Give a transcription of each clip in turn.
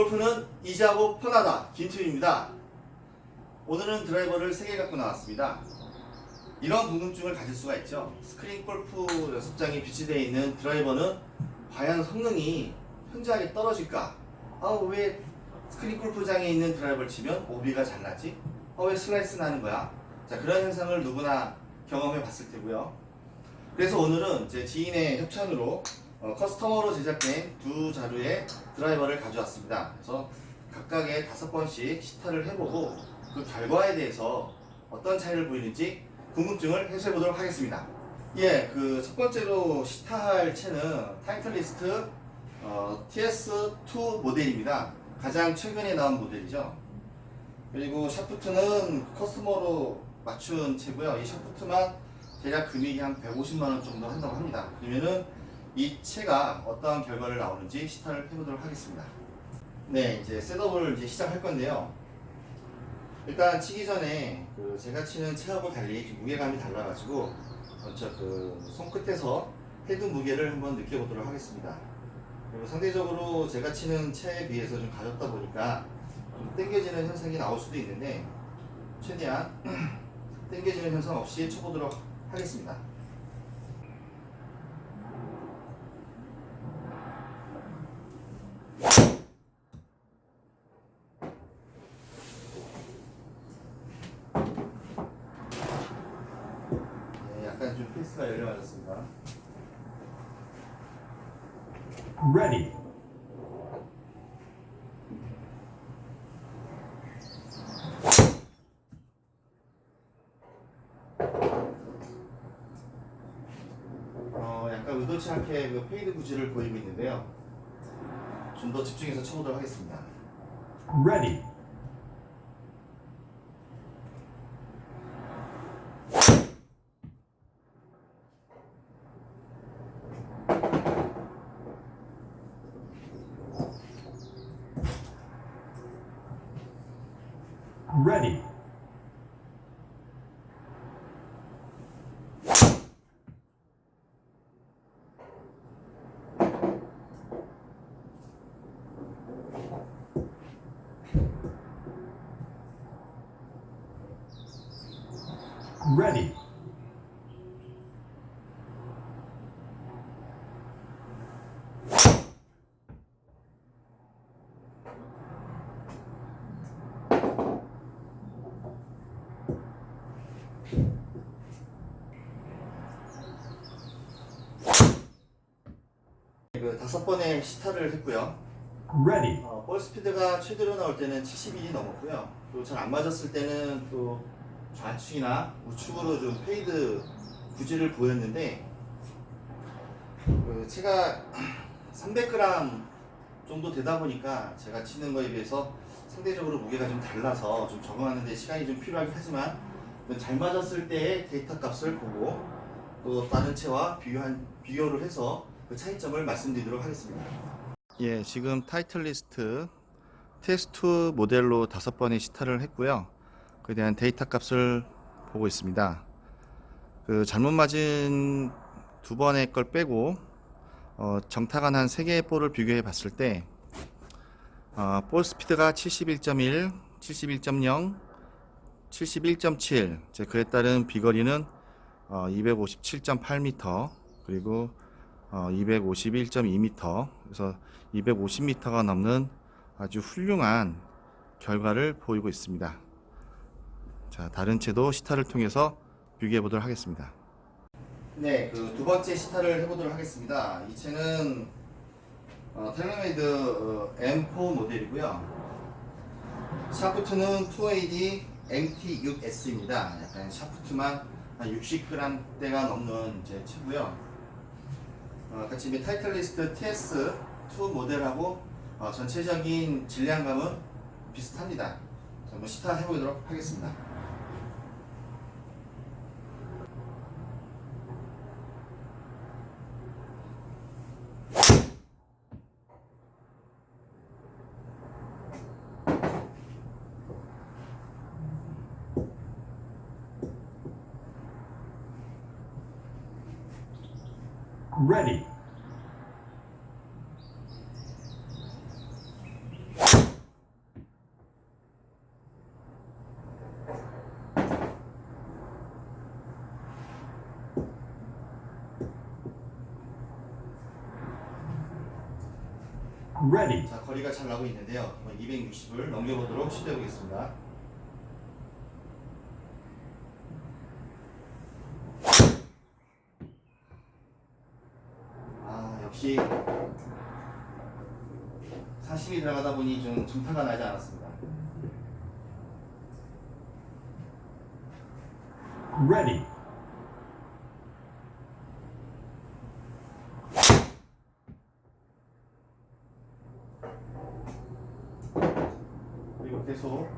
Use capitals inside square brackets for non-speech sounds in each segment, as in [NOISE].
골프는 이지하고 편하다 김투입니다. 오늘은 드라이버를 3개 갖고 나왔습니다. 이런 궁금증을 가질 수가 있죠. 스크린 골프 연습장에 비치되어 있는 드라이버는 과연 성능이 현저하게 떨어질까? 아, 왜 스크린 골프장에 있는 드라이버를 치면 오비가 잘 나지? 아, 왜 슬라이스 나는 거야? 자, 그런 현상을 누구나 경험해 봤을 테고요. 그래서 오늘은 제 지인의 협찬으로 어, 커스터머로 제작된 두 자루의 드라이버를 가져왔습니다. 그래서 각각의 다섯 번씩 시타를 해보고 그 결과에 대해서 어떤 차이를 보이는지 궁금증을 해소해 보도록 하겠습니다. 예, 그 첫 번째로 시타할 채는 타이틀리스트 어, TS2 모델입니다. 가장 최근에 나온 모델이죠. 그리고 샤프트는 커스터머로 맞춘 채고요. 이 샤프트만 대략 금액이 한 150만 원 정도 한다고 합니다. 그러면은 이 채가 어떠한 결과를 나오는지 시타를 해보도록 하겠습니다. 네, 이제 셋업을 이제 시작할 건데요. 일단 치기 전에 그 제가 치는 채하고 달리 좀 무게감이 달라가지고 먼저 그 손끝에서 헤드 무게를 한번 느껴보도록 하겠습니다. 그리고 상대적으로 제가 치는 채에 비해서 좀 가볍다 보니까 좀 당겨지는 현상이 나올 수도 있는데 최대한 [CLEARS THROAT] 당겨지는 현상 없이 쳐보도록 하겠습니다. 네, 약간 맞았습니다. Ready. 어, 약간 의도치 않게 그 페이드 구질을 보이고 있는데요. 좀 더 집중해서 쳐보도록 하겠습니다. Ready. Ready. Ready. 그 다섯 번의 시타를 했고요. Ready. 어, 볼 스피드가 최대로 나올 때는 70일이 넘었고요. 또 잘 안 맞았을 때는 또 좌측이나 우측으로 좀 페이드 구질을 보였는데 그 제가 300g 정도 되다 보니까 제가 치는 거에 비해서 상대적으로 무게가 좀 달라서 좀 적응하는데 시간이 좀 필요하긴 하지만 잘 맞았을 때의 데이터 값을 보고 또 다른 채와 비교한 비교를 해서 그 차이점을 말씀드리도록 하겠습니다. 예, 지금 타이틀리스트 테스트 모델로 다섯 번의 시타를 했고요. 그에 대한 데이터 값을 보고 있습니다. 그 잘못 맞은 두 번의 걸 빼고 어, 정타간 한 세 개의 볼을 비교해 봤을 때 어, 볼 스피드가 71.1, 71.0, 71.7, 이제 그에 따른 비거리는 어, 257.8m 그리고 어, 251.2m 그래서 250m가 넘는 아주 훌륭한 결과를 보이고 있습니다. 자, 다른 채도 시타를 통해서 비교해 보도록 하겠습니다. 네, 그 두 번째 시타를 해보도록 하겠습니다. 이 채는 어, 텔레메이드 어, M4 모델이고요. 샤프트는 2AD MT6S입니다. 약간 샤프트만 한 60g대가 넘는 제 채고요. 어, 같이 이 타이틀리스트 TS2 모델하고 어, 전체적인 질량감은 비슷합니다. 자, 한번 시타 해보도록 하겠습니다. Ready. Ready, 자, 거리가 잘 나고 있는데요. 한번 260을 넘겨보도록 시도해 보겠습니다. 아, 역시 40이 들어가다 보니 좀 정타가 나지 않았습니다. ready, 계속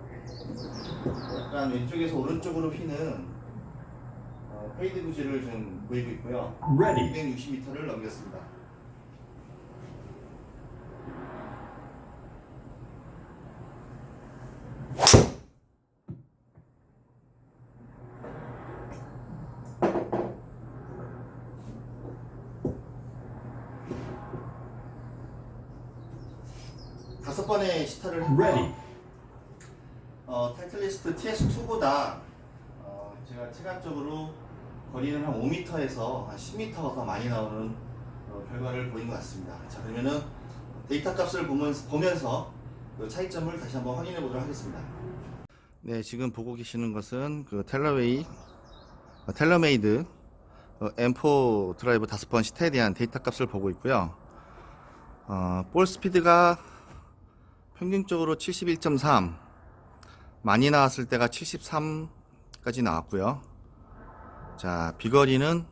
약간 왼쪽에서 오른쪽으로 휘는 어, 페이드 구질을 좀 보이고 있고요. ready, 260m를 넘겼습니다. 다섯 번의 시타를 했고요. ready, 어, 타이틀리스트 TS2보다 어, 제가 체감적으로 거리는 한 5m에서 한 10m 더 많이 나오는 어, 결과를 보인 것 같습니다. 자 그러면은 데이터 값을 보면서, 보면서 그 차이점을 다시 한번 확인해 보도록 하겠습니다. 네, 지금 보고 계시는 것은 그 텔러웨이, 어, 텔러메이드 어, M4 드라이브 다섯 번 시타에 대한 데이터 값을 보고 있고요. 어, 볼 스피드가 평균적으로 71.3, 많이 나왔을 때가 73까지 나왔고요. 자, 비거리는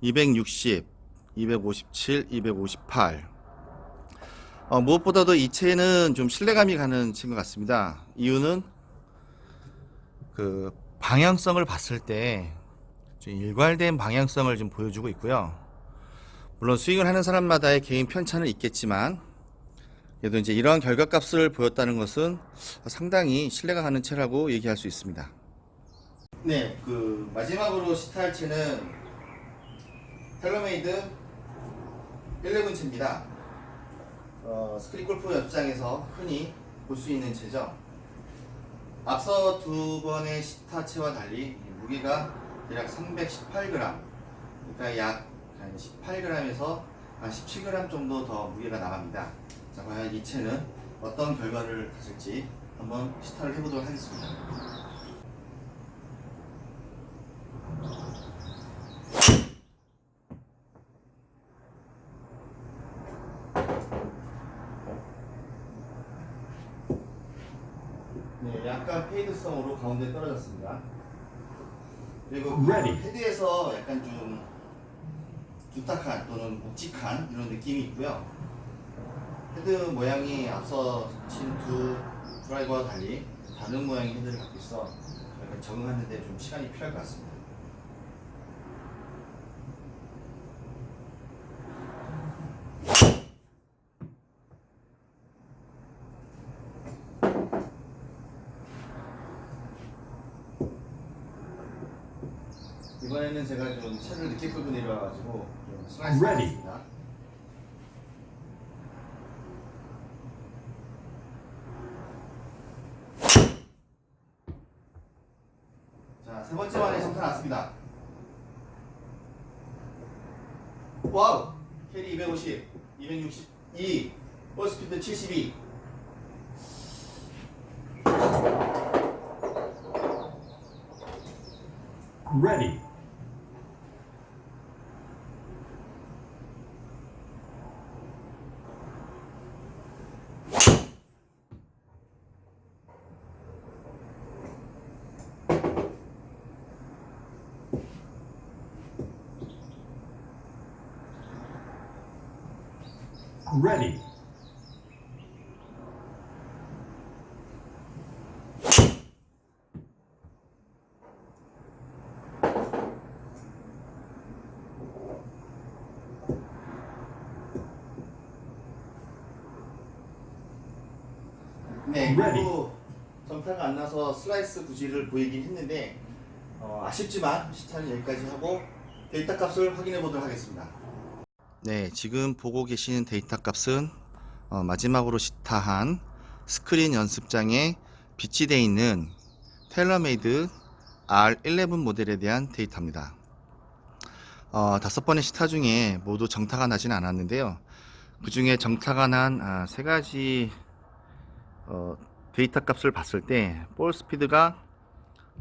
260, 257, 258. 어, 무엇보다도 이 채는 좀 신뢰감이 가는 것 같습니다. 이유는 그 방향성을 봤을 때좀 일괄된 방향성을 좀 보여주고 있고요. 물론 스윙을 하는 사람마다의 개인 편차는 있겠지만 그래도 이제 이러한 결과값을 보였다는 것은 상당히 신뢰가 가는 채라고 얘기할 수 있습니다. 네, 그 마지막으로 시타할 채는 텔러메이드 11 채입니다. 어, 스크린 골프 연습장에서 흔히 볼 수 있는 채죠. 앞서 두 번의 시타 채와 달리 이 무게가 대략 318g, 그러니까 약 18g에서 한 17g 정도 더 무게가 나갑니다. 자, 과연 이 채는 어떤 결과를 가질지 한번 시타를 해보도록 하겠습니다. 네, 약간 페이드성으로 가운데 떨어졌습니다. 그리고 그 Ready. 헤드에서 약간 좀 두탁한 또는 묵직한 이런 느낌이 있고요. 헤드 모양이 앞서 친 두 드라이버와 달리 다른 모양의 헤드를 갖고 있어 적응하는데 좀 시간이 필요할 것 같습니다. 이번에는 제가 좀 차를 늦게 끌고 내려와가지고 좀 슬라이스. 했습니다. 자, 세 번째 만에 정타 났습니다. 와우! 캐리 250, 262, 볼스피드 72. ready, ready, 네. 그리고 정타가 안 나서 슬라이스 구질을 보이긴 했는데 어, 아쉽지만 시타는 여기까지 하고 데이터 값을 확인해 보도록 하겠습니다. 네, 지금 보고 계시는 데이터 값은 어, 마지막으로 시타한 스크린 연습장에 비치되어 있는 텔러메이드 R11 모델에 대한 데이터입니다. 어, 다섯 번의 시타 중에 모두 정타가 나진 않았는데요. 그 중에 정타가 난 아, 세 가지 어, 데이터 값을 봤을 때 볼 스피드가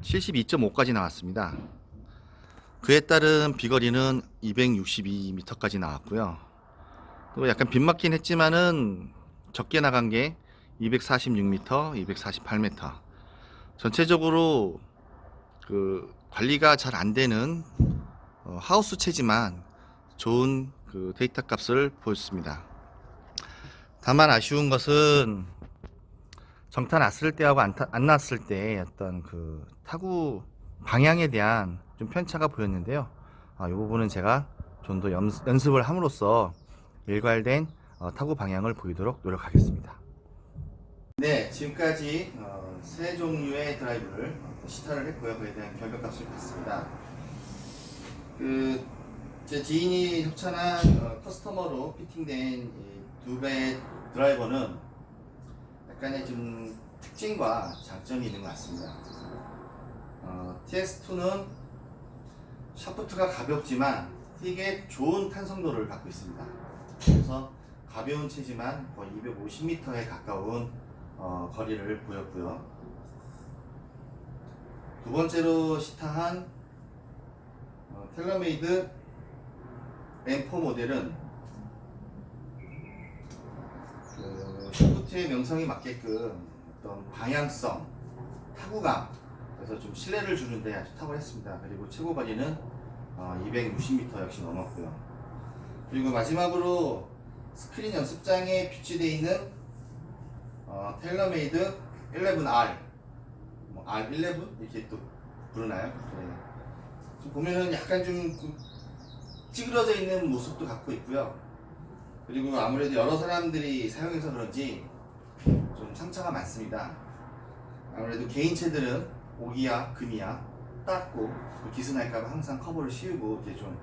72.5까지 나왔습니다. 그에 따른 비거리는 262m까지 나왔고요. 또 약간 빗맞긴 했지만은 적게 나간 게 246m, 248m. 전체적으로 그 관리가 잘 안 되는 어, 하우스 체지만 좋은 그 데이터 값을 보였습니다. 다만 아쉬운 것은 정타 났을 때하고 안, 타- 안 났을 때 어떤 그 타구 방향에 대한 좀 편차가 보였는데요. 아, 이 부분은 제가 좀 더 연습을 함으로써 일괄된 어, 타구 방향을 보이도록 노력하겠습니다. 네, 지금까지 어, 세 종류의 드라이브를 어, 시타를 했고요. 그에 대한 결과값을 봤습니다. 그, 제 지인이 협찬한 어, 커스터머로 피팅된 두 배의 드라이버는 약간의 좀 특징과 장점이 있는 것 같습니다. 어, TX2는 샤프트가 가볍지만 되게 좋은 탄성도를 갖고 있습니다. 그래서 가벼운 체지만 거의 250m에 가까운 어, 거리를 보였고요. 두 번째로 시타한 어, 텔러메이드 M4 모델은 그 샤프트의 명성에 맞게끔 어떤 방향성, 타구감 그래서 좀 신뢰를 주는데 아주 탁월했습니다. 그리고 최고 거리는 어, 260m 역시 넘었고요. 그리고 마지막으로 스크린 연습장에 비치되어 있는 어, 텔러메이드 11R 뭐 R11 이렇게 또 부르나요? 네. 보면은 약간 좀그 찌그러져 있는 모습도 갖고 있고요. 그리고 아무래도 여러 사람들이 사용해서 그런지 좀 상처가 많습니다. 아무래도 개인체들은 오기야, 금이야 닦고 또 기스날까봐 항상 커버를 씌우고 이렇게 좀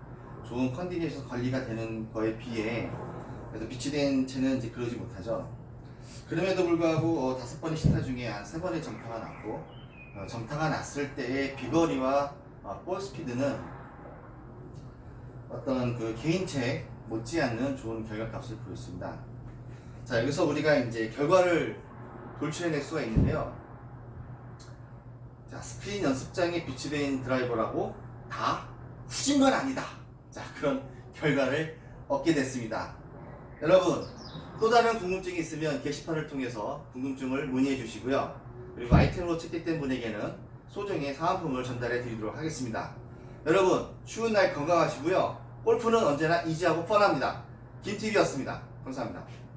좋은 컨디션에서 관리가 되는 거에 비해 그래서 비치된 채는 이제 그러지 못하죠. 그럼에도 불구하고 어, 다섯 번의 시타 중에 한 세 번의 정타가 났고 어, 정타가 났을 때의 비거리와 어, 볼 스피드는 어떤 그 개인체 못지않는 좋은 결과값을 보였습니다. 자 여기서 우리가 이제 결과를 돌출해낼 수가 있는데요. 자 스크린 연습장에 비치된 드라이버라고 다 후진 건 아니다. 자 그런 결과를 얻게 됐습니다. 여러분 또 다른 궁금증이 있으면 게시판을 통해서 궁금증을 문의해 주시고요. 그리고 아이템으로 채택된 분에게는 소정의 사은품을 전달해 드리도록 하겠습니다. 여러분 추운 날 건강하시고요. 골프는 언제나 이지하고 뻔합니다. 김TV였습니다. 감사합니다.